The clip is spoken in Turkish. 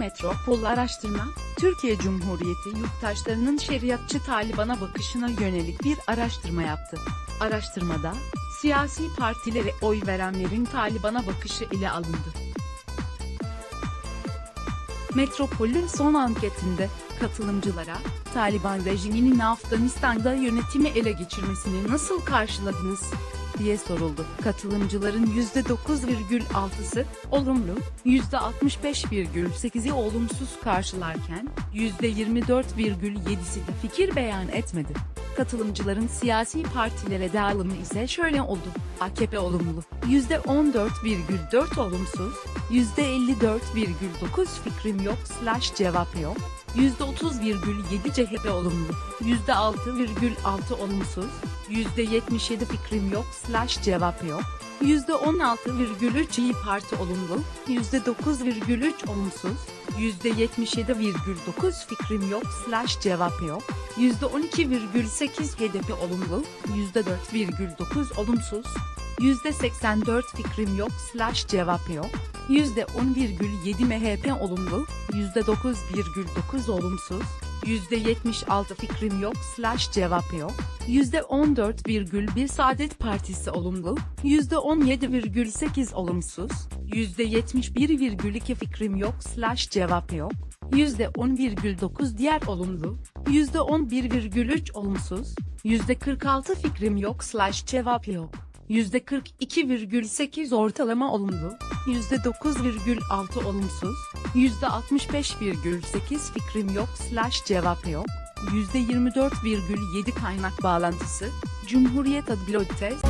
Metropol Araştırma, Türkiye Cumhuriyeti yurttaşlarının şeriatçı Taliban'a bakışına yönelik bir araştırma yaptı. Araştırmada, siyasi partilere oy verenlerin Taliban'a bakışı ile alındı. Metropol'ün son anketinde, katılımcılara, Taliban rejiminin Afganistan'da yönetimi ele geçirmesini nasıl karşıladınız? Diye soruldu. Katılımcıların %9,6'sı olumlu, %65,8'i olumsuz karşılarken, %24,7'si de fikir beyan etmedi. Katılımcıların siyasi partilere dağılımı ise şöyle oldu. AKP olumlu, %14,4 olumsuz, %54,9 fikrim yok slash cevap yok, %30,7 CHP olumlu, %6,6 olumsuz, %77 fikrim yok slash cevap yok, %16,3 İyi Parti olumlu, %9,3 olumsuz, %77,9 fikrim yok slash cevap yok, %12,8 HDP olumlu, %4,9 olumsuz, %84 fikrim yok slash cevap yok, %10,7 MHP olumlu, %9,9 olumsuz, %76 fikrim yok slash cevap yok, %14,1 Saadet Partisi olumlu, %17,8 olumsuz, %71,2 fikrim yok slash cevap yok, %10,9 diğer olumlu, %11,3 olumsuz, %46 fikrim yok slash cevap yok. %42,8 ortalama olumlu, %9,6 olumsuz, %65,8 fikrim yok slash cevap yok, %24,7 kaynak bağlantısı, Cumhuriyet Adlı Test